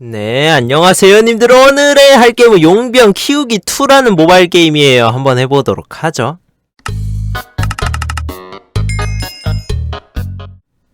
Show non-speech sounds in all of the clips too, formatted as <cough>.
네, 안녕하세요, 님들. 오늘의 할 게임은 용병 키우기 2라는 모바일 게임이에요. 한번 해보도록 하죠.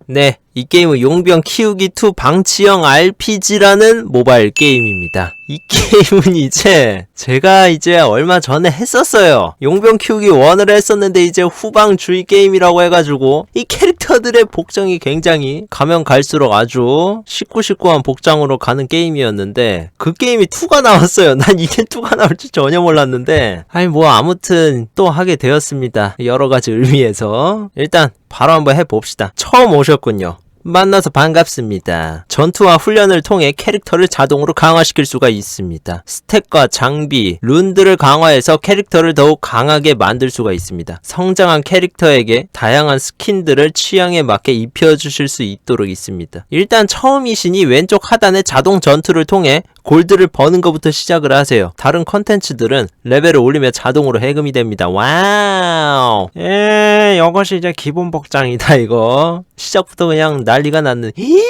네, 이 게임은 용병 키우기 2 방치형 RPG라는 모바일 게임입니다. 이 게임은 이제 제가 이제 얼마 전에 했었어요. 용병 키우기 1을 했었는데 이제 후방 주의 게임이라고 해가지고 이 캐릭터들의 복장이 굉장히 가면 갈수록 아주 시꾸시꾸한 복장으로 가는 게임이었는데 그 게임이 2가 나왔어요. <laughs> 난 이게 2가 나올 줄 전혀 몰랐는데 아니 뭐 아무튼 또 하게 되었습니다. 여러 가지 의미에서 일단 바로 한번 해봅시다. 처음 오셨군요. 만나서 반갑습니다. 전투와 훈련을 통해 캐릭터를 자동으로 강화시킬 수가 있습니다. 스택과 장비, 룬들을 강화해서 캐릭터를 더욱 강하게 만들 수가 있습니다. 성장한 캐릭터에게 다양한 스킨들을 취향에 맞게 입혀주실 수 있도록 있습니다. 일단 처음이시니 왼쪽 하단에 자동 전투를 통해 골드를 버는 것부터 시작을 하세요. 다른 컨텐츠들은 레벨을 올리면 자동으로 해금이 됩니다. 와우. 예, 이것이 이제 기본 복장이다, 이거. 시작부터 그냥 난리가 났는. 히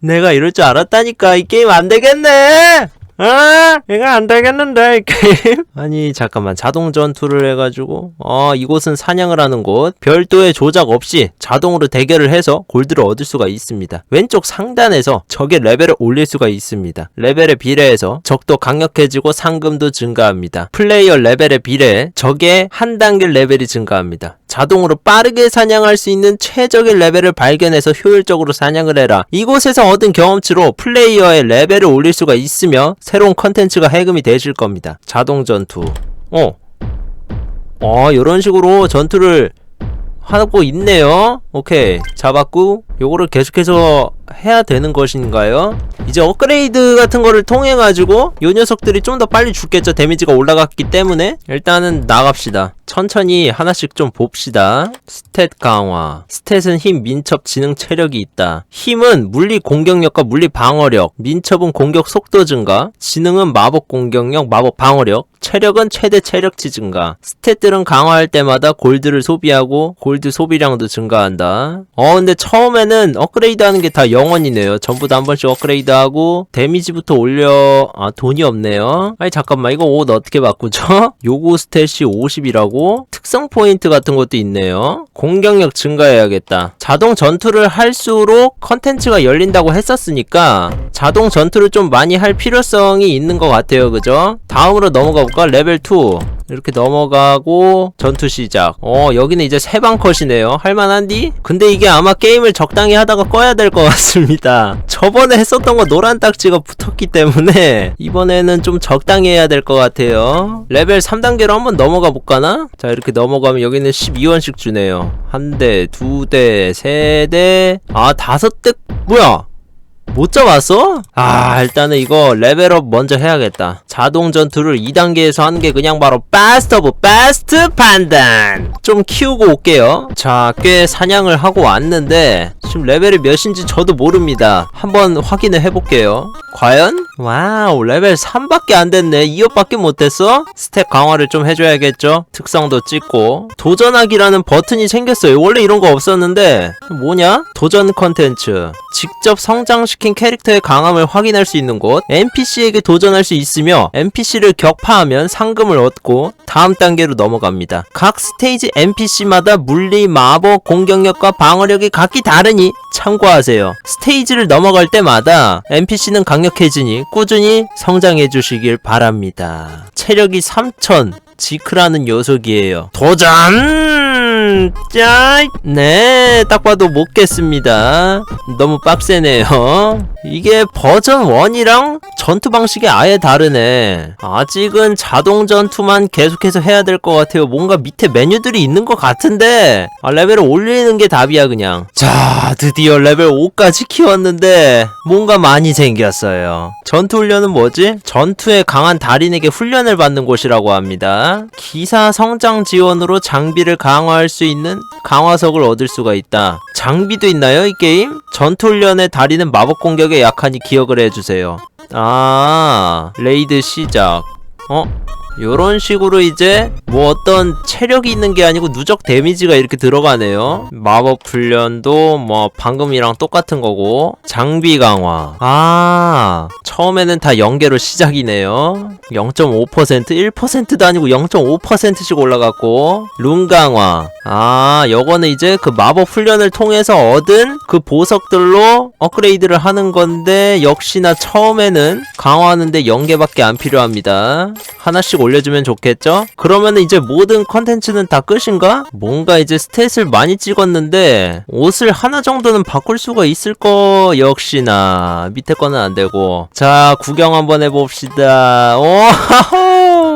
내가 이럴 줄 알았다니까. 이 게임 안 되겠네! 아, 이거 안 되겠는데, 이 게임. <laughs> 아니, 잠깐만. 자동 전투를 해가지고, 어, 이곳은 사냥을 하는 곳. 별도의 조작 없이 자동으로 대결을 해서 골드를 얻을 수가 있습니다. 왼쪽 상단에서 적의 레벨을 올릴 수가 있습니다. 레벨에 비례해서 적도 강력해지고 상금도 증가합니다. 플레이어 레벨에 비례해 적의 한 단계 레벨이 증가합니다. 자동으로 빠르게 사냥할 수 있는 최적의 레벨을 발견해서 효율적으로 사냥을 해라. 이곳에서 얻은 경험치로 플레이어의 레벨을 올릴 수가 있으며 새로운 컨텐츠가 해금이 되실 겁니다. 자동 전투. 어. 어, 이런 식으로 전투를 하고 있네요. 오케이. 잡았고, 요거를 계속해서 해야 되는 것인가요? 이제 업그레이드 같은 거를 통해 가지고 요 녀석들이 좀 더 빨리 죽겠죠. 데미지가 올라갔기 때문에. 일단은 나갑시다. 천천히 하나씩 좀 봅시다. 스탯 강화. 스탯은 힘, 민첩, 지능, 체력이 있다. 힘은 물리 공격력과 물리 방어력. 민첩은 공격 속도 증가. 지능은 마법 공격력, 마법 방어력. 체력은 최대 체력치 증가. 스탯들은 강화할 때마다 골드를 소비하고 골드 소비량도 증가한다. 어 근데 처음에는 업그레이드 하는 게 다 영원이네요. 전부 다 한 번씩 업그레이드 하고 데미지부터 올려 아 돈이 없네요. 아니 잠깐만 이거 옷 어떻게 바꾸죠? <laughs> 요거 스탯이 50이라고 특성 포인트 같은 것도 있네요. 공격력 증가해야겠다. 자동 전투를 할수록 컨텐츠가 열린다고 했었으니까 자동 전투를 좀 많이 할 필요성이 있는 것 같아요. 그죠? 다음으로 넘어가 볼까? 레벨 2. 이렇게 넘어가고 전투 시작. 어 여기는 이제 세방 컷이네요. 할만한디? 근데 이게 아마 게임을 적당히 하다가 꺼야 될 것 같습니다. 저번에 했었던 거 노란 딱지가 붙었기 때문에 이번에는 좀 적당히 해야 될 것 같아요. 레벨 3단계로 한번 넘어가 볼까나? 자 이렇게 넘어가면 여기는 12원씩 주네요. 한 대, 두 대, 세 대, 아 다섯 대 뭐야? 못 잡았어? 아 일단은 이거 레벨업 먼저 해야겠다. 자동 전투를 2단계에서 하는 게 그냥 바로 베스트 오브 베스트 판단 좀 키우고 올게요. 자 꽤 사냥을 하고 왔는데 지금 레벨이 몇인지 저도 모릅니다. 한번 확인을 해볼게요. 과연? 와우 레벨 3밖에 안 됐네. 2업밖에 못했어? 스택 강화를 좀 해줘야겠죠? 특성도 찍고. 도전하기라는 버튼이 생겼어요. 원래 이런 거 없었는데. 뭐냐? 도전 컨텐츠. 직접 성장시 킨 캐릭터의 강함을 확인할 수 있는 곳 NPC에게 도전할 수 있으며 NPC를 격파하면 상금을 얻고 다음 단계로 넘어갑니다. 각 스테이지 NPC마다 물리, 마법, 공격력과 방어력이 각기 다르니 참고하세요. 스테이지를 넘어갈 때마다 NPC는 강력해지니 꾸준히 성장해 주시길 바랍니다. 체력이 3000 지크라는 녀석이에요. 도전! 짜! 네, 딱 봐도 못 깼습니다. 너무 빡세네요. 이게 버전 1이랑 전투 방식이 아예 다르네. 아직은 자동 전투만 계속해서 해야 될 것 같아요. 뭔가 밑에 메뉴들이 있는 것 같은데, 아, 레벨을 올리는 게 답이야, 그냥. 자, 드디어 레벨 5까지 키웠는데, 뭔가 많이 생겼어요. 전투 훈련은 뭐지? 전투에 강한 달인에게 훈련을 받는 곳이라고 합니다. 기사 성장 지원으로 장비를 강화 할 수 있는 강화석을 얻을 수가 있다. 장비도 있나요, 이 게임? 전투 훈련의 달인은 마법 공격에 약하니 기억을 해주세요. 아, 레이드 시작. 어? 요런 식으로 이제 뭐 어떤 체력이 있는 게 아니고 누적 데미지가 이렇게 들어가네요. 마법 훈련도 뭐 방금이랑 똑같은 거고 장비 강화. 아 처음에는 다 0개로 시작이네요. 0.5% 1%도 아니고 0.5%씩 올라갔고 룬 강화. 아 요거는 이제 그 마법 훈련을 통해서 얻은 그 보석들로 업그레이드를 하는 건데 역시나 처음에는 강화하는데 0개밖에 안 필요합니다. 하나씩 올려주면 좋겠죠? 그러면 이제 모든 컨텐츠는 다 끝인가? 뭔가 이제 스탯을 많이 찍었는데 옷을 하나 정도는 바꿀 수가 있을 거 역시나 밑에 거는 안 되고 자 구경 한번 해봅시다. 오 <laughs>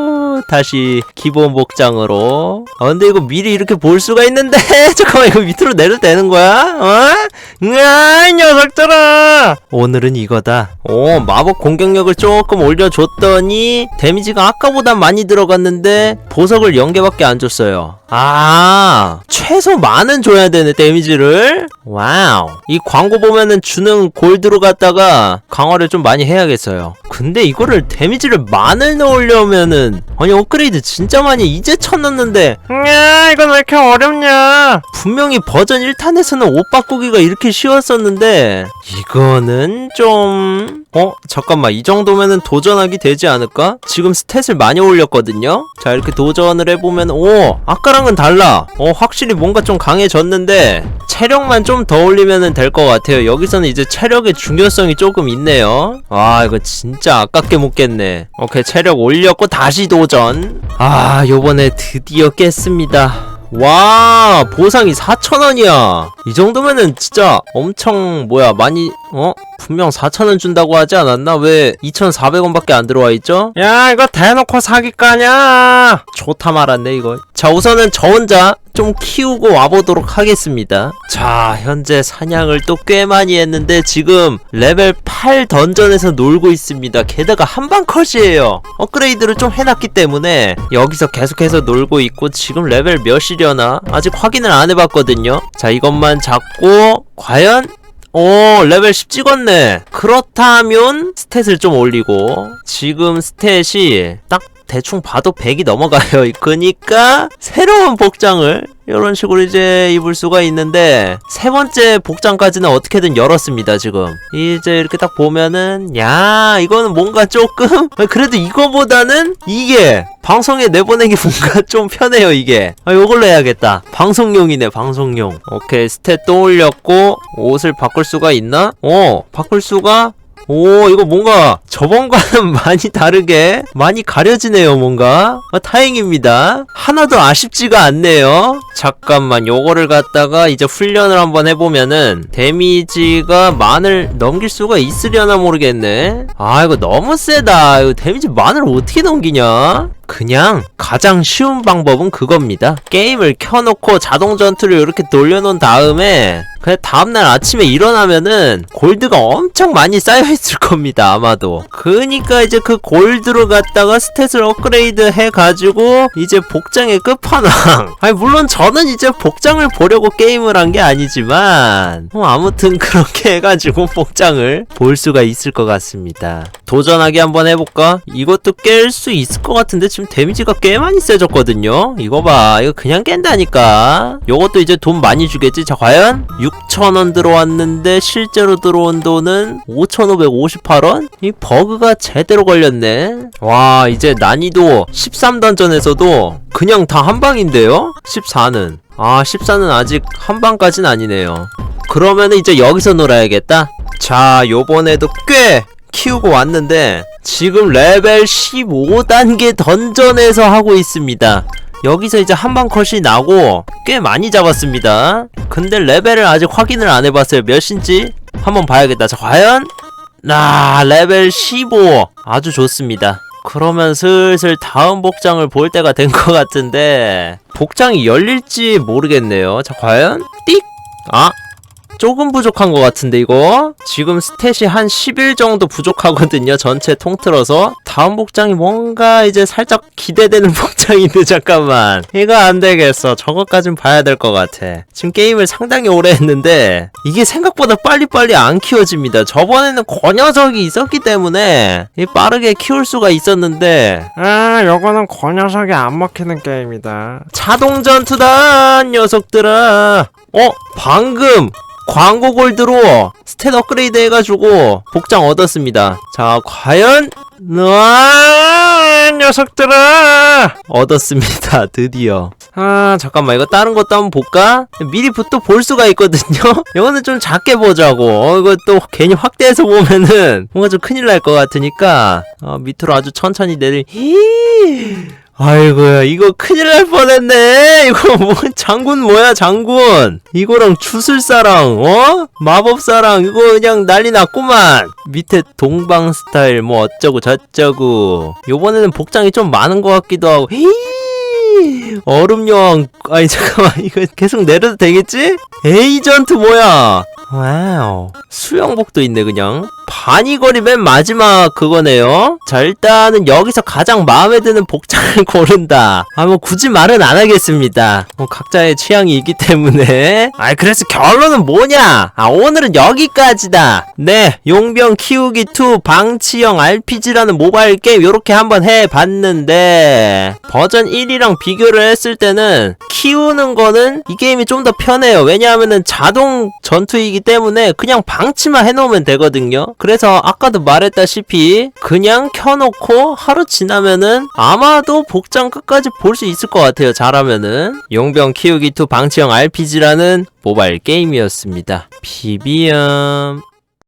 다시 기본 복장으로. 아 근데 이거 미리 이렇게 볼 수가 있는데 <laughs> 잠깐만 이거 밑으로 내려도 되는 거야? 어? 으아 이 녀석들아. 오늘은 이거다. 오 마법 공격력을 조금 올려줬더니 데미지가 아까보다 많이 들어갔는데 보석을 0개밖에 안 줬어요. 아 최소 만은 줘야 되네 데미지를. 와우 이 광고 보면은 주는 골드로 갖다가 강화를 좀 많이 해야겠어요. 근데 이거를 데미지를 만을 넣으려면은 아니 업그레이드 진짜 많이 이제 쳐놨는데. 야 이건 왜 이렇게 어렵냐? 분명히 버전 1탄에서는 옷 바꾸기가 이렇게 쉬웠었는데 이거는 좀 어? 잠깐만 이 정도면은 도전하기 되지 않을까? 지금 스탯을 많이 올렸거든요? 자 이렇게 도전을 해보면 오 아까랑은 달라 어 확실히 뭔가 좀 강해졌는데 체력만 좀 더 올리면은 될것 같아요 여기서는 이제 체력의 중요성이 조금 있네요 아 이거 진짜 아깝게 못 깼네 오케이 체력 올렸고 다시 도전 아 요번에 드디어 깼습니다 와 보상이 4,000원이야 이 정도면은 진짜 엄청 뭐야 많이 어? 분명 4,000원 준다고 하지 않았나? 왜 2,400원밖에 안 들어와 있죠? 야 이거 대놓고 사기까냐 좋다 말았네 이거 자 우선은 저 혼자 좀 키우고 와보도록 하겠습니다. 자 현재 사냥을 또 꽤 많이 했는데 지금 레벨 8 던전에서 놀고 있습니다. 게다가 한방 컷이에요. 업그레이드를 좀 해놨기 때문에 여기서 계속해서 놀고 있고 지금 레벨 몇이려나 아직 확인을 안 해봤거든요. 자 이것만 잡고 과연 오 레벨 10 찍었네. 그렇다면 스탯을 좀 올리고 지금 스탯이 딱 대충 봐도 100이 넘어가요. <laughs> 그니까 새로운 복장을 이런 식으로 이제 입을 수가 있는데 세 번째 복장까지는 어떻게든 열었습니다 지금. 이제 이렇게 딱 보면은 야 이거는 뭔가 조금? <laughs> 그래도 이거보다는 이게 방송에 내보내기 <laughs> 뭔가 좀 편해요 이게. 아 요걸로 해야겠다. 방송용이네 방송용. 오케이 스탯 또 올렸고 옷을 바꿀 수가 있나? 어 바꿀 수가 오 이거 뭔가 저번과는 <laughs> 많이 다르게 많이 가려지네요 뭔가. 아, 다행입니다. 하나도 아쉽지가 않네요. 잠깐만 요거를 갖다가 이제 훈련을 한번 해보면은 데미지가 만을 넘길 수가 있으려나 모르겠네. 아 이거 너무 세다. 이거 데미지 만을 어떻게 넘기냐 그냥 가장 쉬운 방법은 그겁니다. 게임을 켜놓고 자동 전투를 이렇게 돌려놓은 다음에 그냥 다음날 아침에 일어나면은 골드가 엄청 많이 쌓여있을 겁니다 아마도 그니까 이제 그 골드로 갖다가 스탯을 업그레이드 해가지고 이제 복장의 끝판왕 <laughs> 아니 물론 저는 이제 복장을 보려고 게임을 한 게 아니지만 뭐 아무튼 그렇게 해가지고 복장을 볼 수가 있을 것 같습니다 도전하기 한번 해볼까? 이것도 깰 수 있을 것 같은데 지금 데미지가 꽤 많이 세졌거든요. 이거 봐 이거 그냥 깬다니까. 요것도 이제 돈 많이 주겠지? 자 과연? 6,000원 들어왔는데 실제로 들어온 돈은 5,558원? 이 버그가 제대로 걸렸네. 와 이제 난이도 13던전에서도 그냥 다 한방인데요? 14는. 아 14는 아직 한방까진 아니네요. 그러면 이제 여기서 놀아야겠다. 자 요번에도 꽤 키우고 왔는데 지금 레벨 15단계 던전에서 하고 있습니다. 여기서 이제 한방 컷이 나고 꽤 많이 잡았습니다. 근데 레벨을 아직 확인을 안 해봤어요. 몇인지 한번 봐야겠다. 자, 과연? 나 레벨 15 아주 좋습니다. 그러면 슬슬 다음 복장을 볼 때가 된 것 같은데 복장이 열릴지 모르겠네요. 자, 과연? 띡! 아, 조금 부족한 것 같은데 이거? 지금 스탯이 한11 정도 부족하거든요 전체 통틀어서. 다음 복장이 뭔가 이제 살짝 기대되는 <laughs> 복장인데 잠깐만. 이거 안 되겠어. 저것까진 봐야 될 것 같아. 지금 게임을 상당히 오래 했는데 이게 생각보다 빨리빨리 안 키워집니다. 저번에는 그 녀석이 있었기 때문에 이 빠르게 키울 수가 있었는데. 아, 요거는 그 녀석이 안 먹히는 게임이다. 자동 전투다 녀석들아. 어 방금 광고 골드로 스탯 업그레이드 해가지고 복장 얻었습니다. 자 과연? 와 녀석들아! 얻었습니다. <laughs> 드디어. 아 잠깐만 이거 다른 것도 한번 볼까? 미리 부터 볼 수가 있거든요? <laughs> 이거는 좀 작게 보자고. 어, 이거 또 괜히 확대해서 보면은 뭔가 좀 큰일 날 것 같으니까. 어, 밑으로 아주 천천히 내릴 아이고야 이거 큰일 날 뻔했네. <laughs> 이거 뭐 장군 뭐야 장군? 이거랑 주술사랑 어? 마법사랑 이거 그냥 난리 났구만. 밑에 동방 스타일 뭐 어쩌고 저쩌고. 요번에는 복장이 좀 많은 것 같기도 하고. 히이, 얼음여왕 아니 <laughs> 잠깐만 이거 계속 내려도 되겠지? 에이전트 뭐야 와우. 수영복도 있네 그냥. 바니거리 맨 마지막 그거네요. 자 일단은 여기서 가장 마음에 드는 복장을 <laughs> 고른다. 아 뭐 굳이 말은 안 하겠습니다. 뭐 각자의 취향이 있기 때문에. 아 그래서 결론은 뭐냐? 아 오늘은 여기까지다. 네 용병 키우기 2 방치형 RPG라는 모바일 게임 요렇게 한번 해봤는데 버전 1이랑 비교를 했을 때는 키우는 거는 이 게임이 좀 더 편해요. 왜냐하면은 자동 전투이기 때문에 그냥 방치만 해놓으면 되거든요. 그래서 아까도 말했다시피 그냥 켜놓고 하루 지나면은 아마도 복장 끝까지 볼 수 있을 것 같아요 잘하면은. 용병 키우기 2 방치형 RPG라는 모바일 게임이었습니다. 비비엄